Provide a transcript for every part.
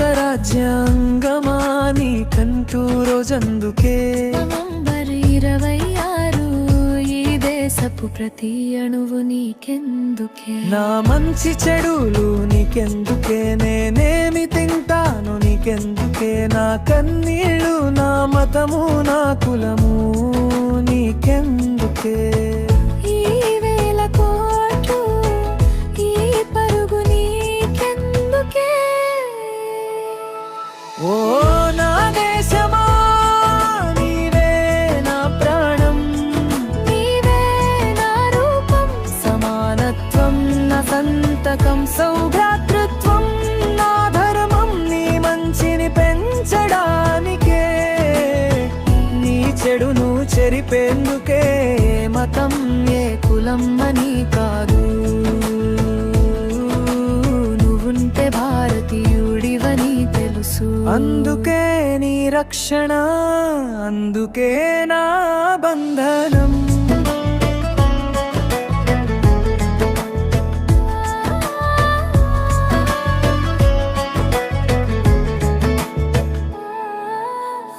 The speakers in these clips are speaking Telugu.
రాజ్యాంగమా నీకంటూ రోజందుకే నవంబర్ ఇరవై ఆరు ఈ దేశపు ప్రతి అణువు నీకెందుకే? నా మంచి చెడులు నీకెందుకే? నేనేమి తింటాను నీకెందుకే? నా కన్నీళ్ళు నా మతము నా కులము నీకెందుకే? చెడును చెరిపేందుకే మతం ఏ కులం అని కాదు. నువ్వుంటే భారతీయుడివని తెలుసు. అందుకే నీ రక్షణ అందుకే నా బంధనం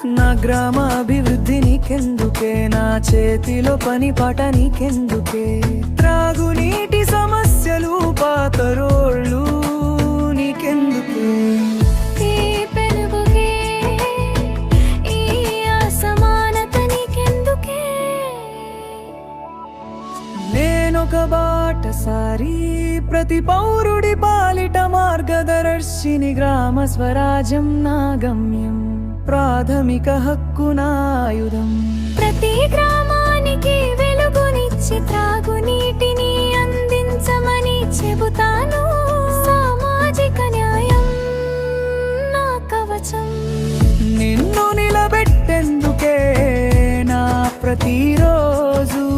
నా గ్రామ అభివృద్ధి నీకెందుకే? నా చేతిలో పని పాట నీకెందుకే? త్రాగునీటి సమస్యలు పాత రోళ్ళు నీకెందుకే? నేనొక బాటసారి ప్రతి పౌరుడి పాలిట మార్గదర్శిని గ్రామ స్వరాజ్యం నా గమ్యం ప్రాథమిక హక్కు నా ఆయుధం ప్రతి గ్రామానికి వెలుగునిచ్చి త్రాగునీటిని అందించమని చెబుతాను. సామాజిక న్యాయం నా కవచం. నిన్ను నిలబెట్టేందుకే నా ప్రతిరోజు?